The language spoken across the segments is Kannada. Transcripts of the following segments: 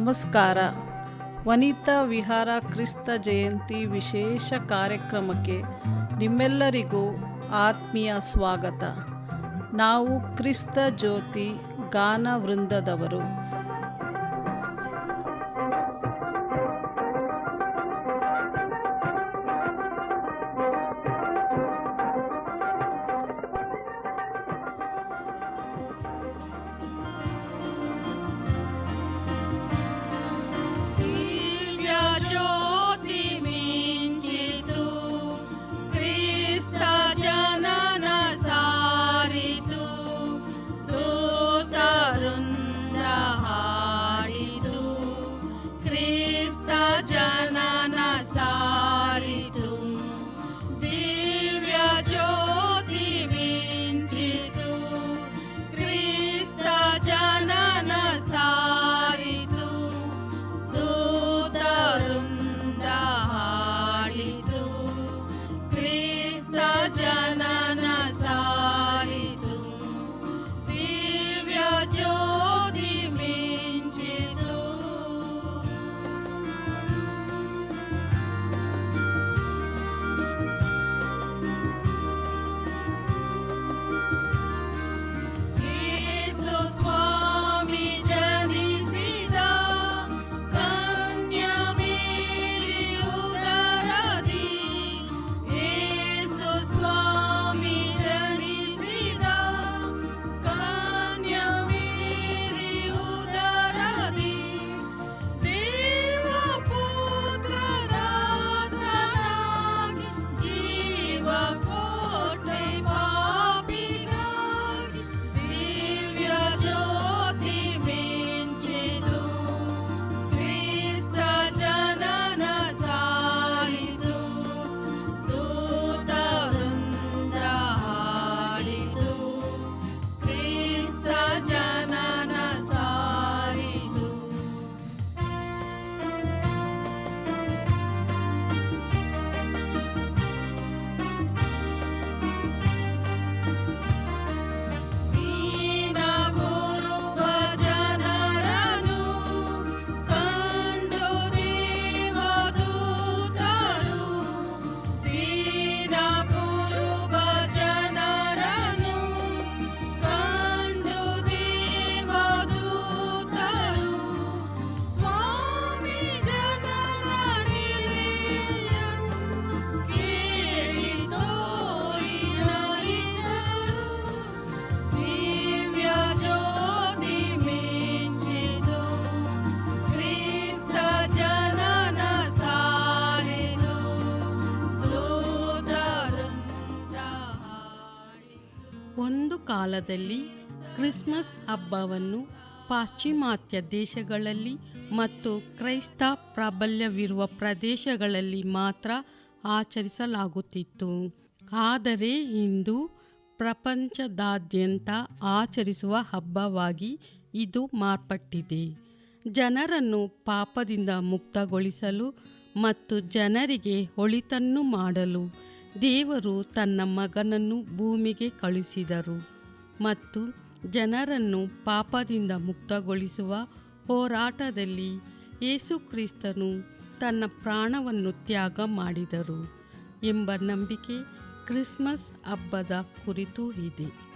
ನಮಸ್ಕಾರ. ವನಿತಾ ವಿಹಾರ ಕ್ರಿಸ್ತ ಜಯಂತಿ ವಿಶೇಷ ಕಾರ್ಯಕ್ರಮಕ್ಕೆ ನಿಮ್ಮೆಲ್ಲರಿಗೂ ಆತ್ಮೀಯ ಸ್ವಾಗತ. ನಾವು ಕ್ರಿಸ್ತ ಜ್ಯೋತಿ ಗಾನ ವೃಂದದವರು. ಕಾಲದಲ್ಲಿ ಕ್ರಿಸ್ಮಸ್ ಹಬ್ಬವನ್ನು ಪಾಶ್ಚಿಮಾತ್ಯ ದೇಶಗಳಲ್ಲಿ ಮತ್ತು ಕ್ರೈಸ್ತ ಪ್ರಾಬಲ್ಯವಿರುವ ಪ್ರದೇಶಗಳಲ್ಲಿ ಮಾತ್ರ ಆಚರಿಸಲಾಗುತ್ತಿತ್ತು. ಆದರೆ ಇಂದು ಪ್ರಪಂಚದಾದ್ಯಂತ ಆಚರಿಸುವ ಹಬ್ಬವಾಗಿ ಇದು ಮಾರ್ಪಟ್ಟಿದೆ. ಜನರನ್ನು ಪಾಪದಿಂದ ಮುಕ್ತಗೊಳಿಸಲು ಮತ್ತು ಜನರಿಗೆ ಒಳಿತನ್ನು ಮಾಡಲು ದೇವರು ತನ್ನ ಮಗನನ್ನು ಭೂಮಿಗೆ ಕಳುಹಿಸಿದರು. ಮತ್ತು ಜನರನ್ನು ಪಾಪದಿಂದ ಮುಕ್ತಗೊಳಿಸುವ ಹೋರಾಟದಲ್ಲಿ ಯೇಸುಕ್ರಿಸ್ತನು ತನ್ನ ಪ್ರಾಣವನ್ನು ತ್ಯಾಗ ಮಾಡಿದರು ಎಂಬ ನಂಬಿಕೆ ಕ್ರಿಸ್ಮಸ್ ಹಬ್ಬದ ಕುರಿತು ಇದೆ.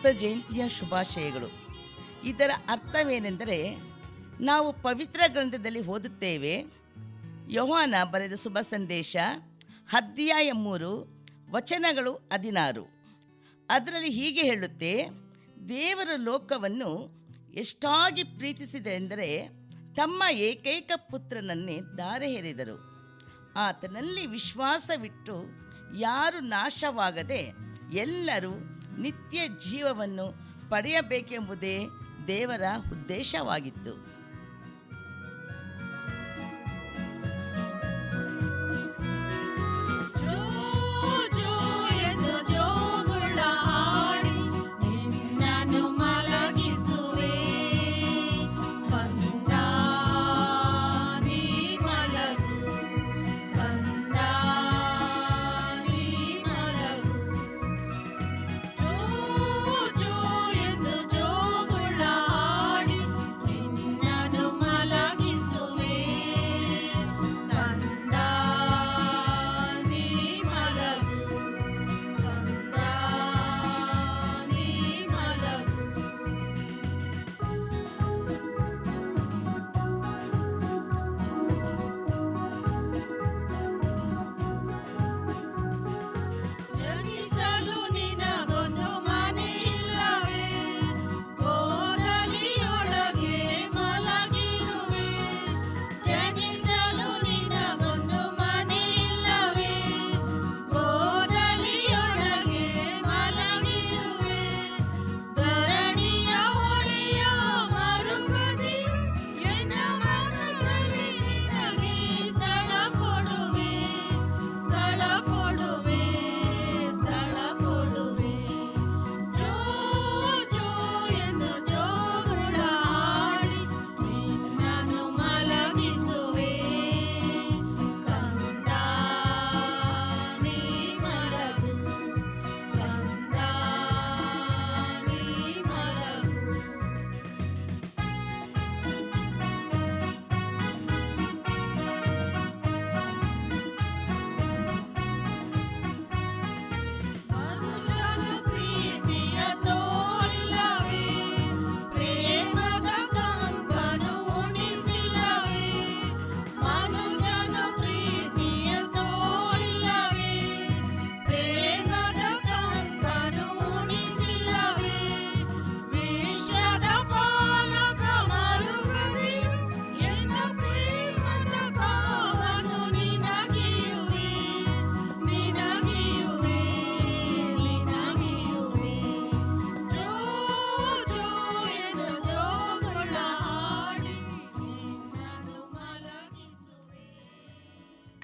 ಕ್ರಿಸ್ತ ಜಯಂತಿಯ ಶುಭಾಶಯಗಳು. ಇದರ ಅರ್ಥವೇನೆಂದರೆ, ನಾವು ಪವಿತ್ರ ಗ್ರಂಥದಲ್ಲಿ ಓದುತ್ತೇವೆ, ಯೋಹಾನ ಬರೆದ ಶುಭ ಸಂದೇಶ ಅಧ್ಯಾಯ ಮೂರು, ವಚನಗಳು ಹದಿನಾರು. ಅದರಲ್ಲಿ ಹೀಗೆ ಹೇಳುತ್ತೆ, ದೇವರ ಲೋಕವನ್ನು ಎಷ್ಟಾಗಿ ಪ್ರೀತಿಸಿದೆ ಎಂದರೆ ತಮ್ಮ ಏಕೈಕ ಪುತ್ರನನ್ನೇ ದಾರೆ ಎರೆದರು. ಆತನಲ್ಲಿ ವಿಶ್ವಾಸವಿಟ್ಟು ಯಾರು ನಾಶವಾಗದೆ ಎಲ್ಲರೂ ನಿತ್ಯ ಜೀವವನ್ನು ಪಡೆಯಬೇಕೆಂಬುದೇ ದೇವರ ಉದ್ದೇಶವಾಗಿತ್ತು.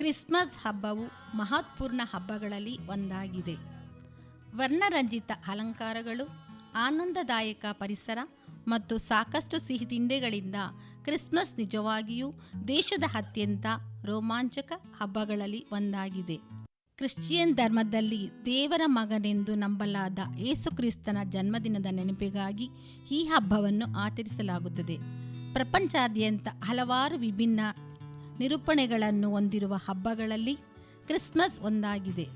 ಕ್ರಿಸ್ಮಸ್ ಹಬ್ಬವು ಮಹತ್ವಪೂರ್ಣ ಹಬ್ಬಗಳಲ್ಲಿ ಒಂದಾಗಿದೆ. ವರ್ಣರಂಜಿತ ಅಲಂಕಾರಗಳು, ಆನಂದದಾಯಕ ಪರಿಸರ ಮತ್ತು ಸಾಕಷ್ಟು ಸಿಹಿ ತಿಂಡಿಗಳಿಂದ ಕ್ರಿಸ್ಮಸ್ ನಿಜವಾಗಿಯೂ ದೇಶದ ಅತ್ಯಂತ ರೋಮಾಂಚಕ ಹಬ್ಬಗಳಲ್ಲಿ ಒಂದಾಗಿದೆ. ಕ್ರಿಶ್ಚಿಯನ್ ಧರ್ಮದಲ್ಲಿ ದೇವರ ಮಗನೆಂದು ನಂಬಲಾದ ಯೇಸುಕ್ರಿಸ್ತನ ಜನ್ಮದಿನದ ನೆನಪಿಗಾಗಿ ಈ ಹಬ್ಬವನ್ನು ಆಚರಿಸಲಾಗುತ್ತದೆ. ಪ್ರಪಂಚಾದ್ಯಂತ ಹಲವಾರು ವಿಭಿನ್ನ ನಿರೂಪಣೆಗಳನ್ನು ಹೊಂದಿರುವ ಹಬ್ಬಗಳಲ್ಲಿ ಕ್ರಿಸ್ಮಸ್ ಒಂದಾಗಿದೆ.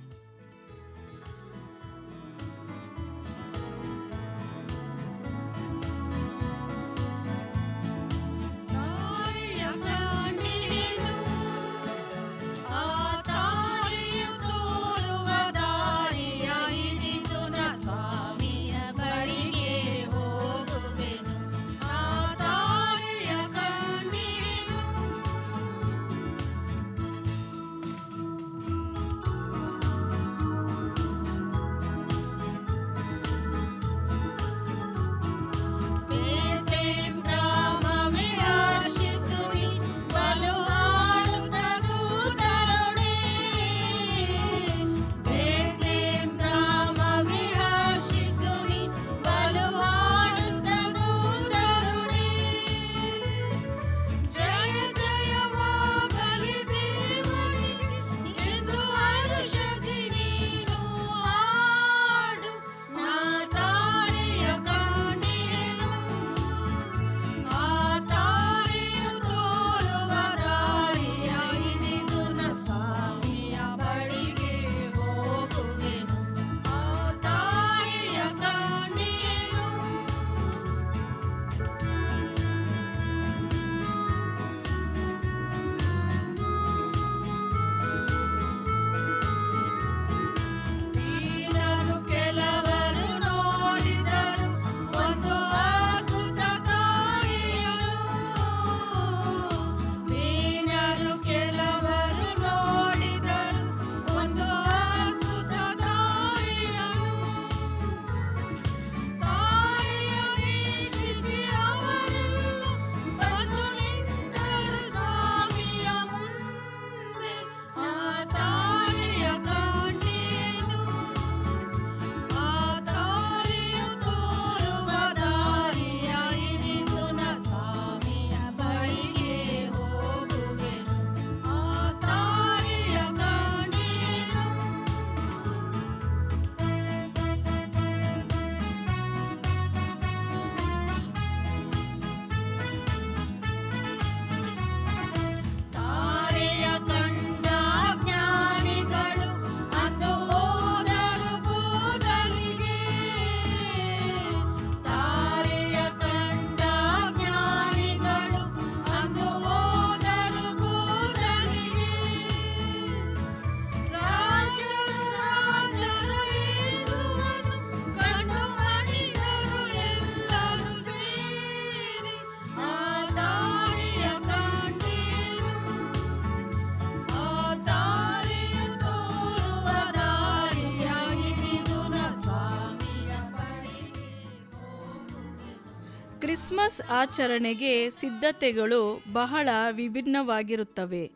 ಕ್ರಿಸ್ಮಸ್ ಆಚರಣೆಗೆ ಸಿದ್ಧತೆಗಳು ಬಹಳ ವಿಭಿನ್ನವಾಗಿರುತ್ತವೆ.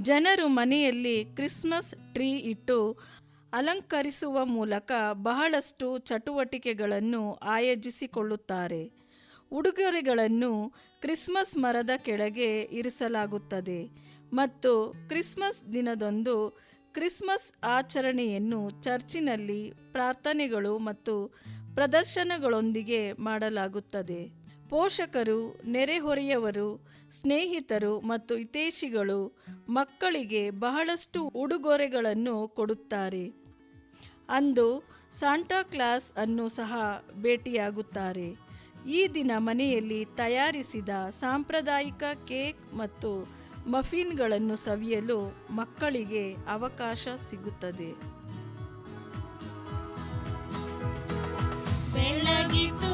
ಜನರು ಮನೆಯಲ್ಲಿ ಕ್ರಿಸ್ಮಸ್ ಟ್ರೀ ಇಟ್ಟು ಅಲಂಕರಿಸುವ ಮೂಲಕ ಬಹಳಷ್ಟು ಚಟುವಟಿಕೆಗಳನ್ನು ಆಯೋಜಿಸಿಕೊಳ್ಳುತ್ತಾರೆ. ಉಡುಗೊರೆಗಳನ್ನು ಕ್ರಿಸ್ಮಸ್ ಮರದ ಕೆಳಗೆ ಇರಿಸಲಾಗುತ್ತದೆ ಮತ್ತು ಕ್ರಿಸ್ಮಸ್ ದಿನದಂದು ಕ್ರಿಸ್ಮಸ್ ಆಚರಣೆಯನ್ನು ಚರ್ಚಿನಲ್ಲಿ ಪ್ರಾರ್ಥನೆಗಳು ಮತ್ತು ಪ್ರದರ್ಶನಗಳೊಂದಿಗೆ ಮಾಡಲಾಗುತ್ತದೆ. ಪೋಷಕರು, ನೆರೆಹೊರೆಯವರು, ಸ್ನೇಹಿತರು ಮತ್ತು ಹಿತೈಷಿಗಳು ಮಕ್ಕಳಿಗೆ ಬಹಳಷ್ಟು ಉಡುಗೊರೆಗಳನ್ನು ಕೊಡುತ್ತಾರೆ. ಅಂದು ಸಾಂಟಾ ಕ್ಲಾಸ್ ಅನ್ನು ಸಹ ಭೇಟಿಯಾಗುತ್ತಾರೆ. ಈ ದಿನ ಮನೆಯಲ್ಲಿ ತಯಾರಿಸಿದ ಸಾಂಪ್ರದಾಯಿಕ ಕೇಕ್ ಮತ್ತು ಮಫಿನ್ಗಳನ್ನು ಸವಿಯಲು ಮಕ್ಕಳಿಗೆ ಅವಕಾಶ ಸಿಗುತ್ತದೆ. ಬೆಳಗಿತು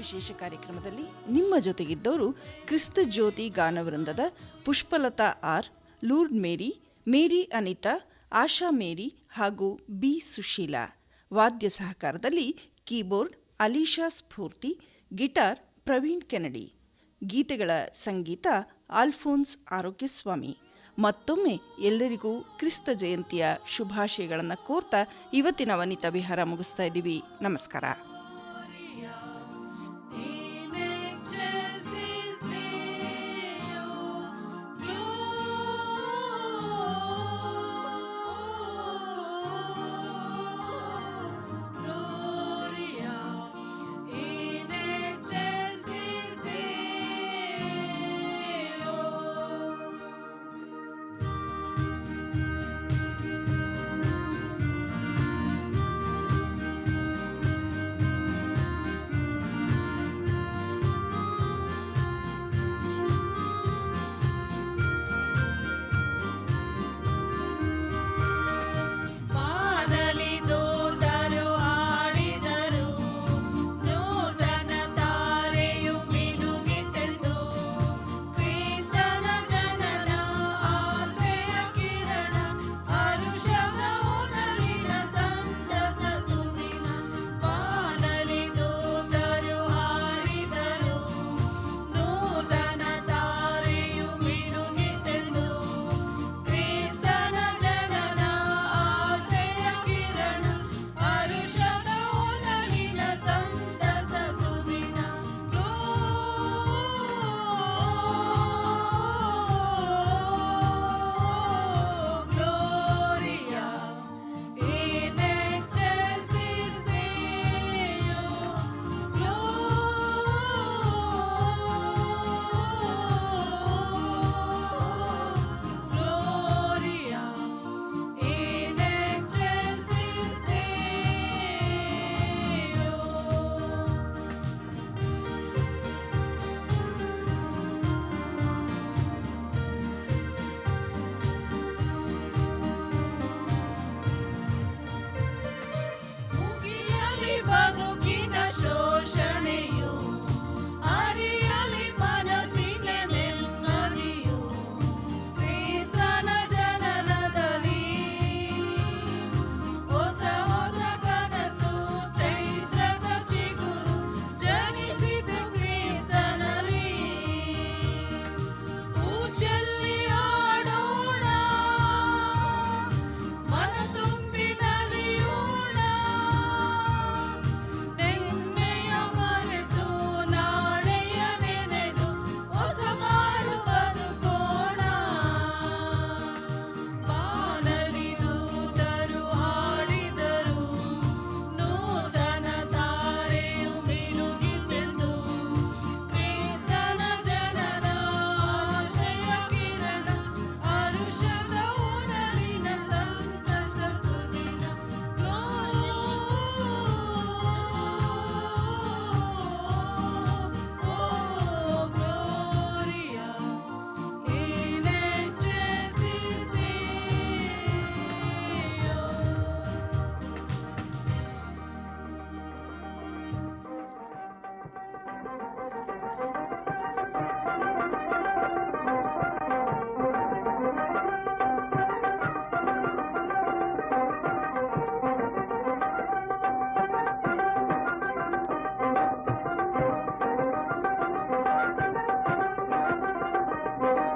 ವಿಶೇಷ ಕಾರ್ಯಕ್ರಮದಲ್ಲಿ ನಿಮ್ಮ ಜೊತೆಗಿದ್ದವರು ಕ್ರಿಸ್ತ Jyothi ಗಾನವೃಂದದ Pushpalatha R Lourd Mary Mary Anitha, Asha Mary ಹಾಗೂ ಬಿ ಸುಶೀಲಾ. ವಾದ್ಯ ಸಹಕಾರದಲ್ಲಿ keyboard, Alisha Spoorthi, guitar Praveen Kennedy. ಗೀತೆಗಳ ಸಂಗೀತ ಆಲ್ಫೋನ್ಸ್ ಆರೋಗ್ಯಸ್ವಾಮಿ. ಮತ್ತೊಮ್ಮೆ ಎಲ್ಲರಿಗೂ ಕ್ರಿಸ್ತ ಜಯಂತಿಯ ಶುಭಾಶಯಗಳನ್ನು ಕೋರ್ತಾ ಇವತ್ತಿನ ವನಿತಾ ವಿಹಾರ ಮುಗಿಸ್ತಾ ಇದ್ದೀವಿ. ನಮಸ್ಕಾರ.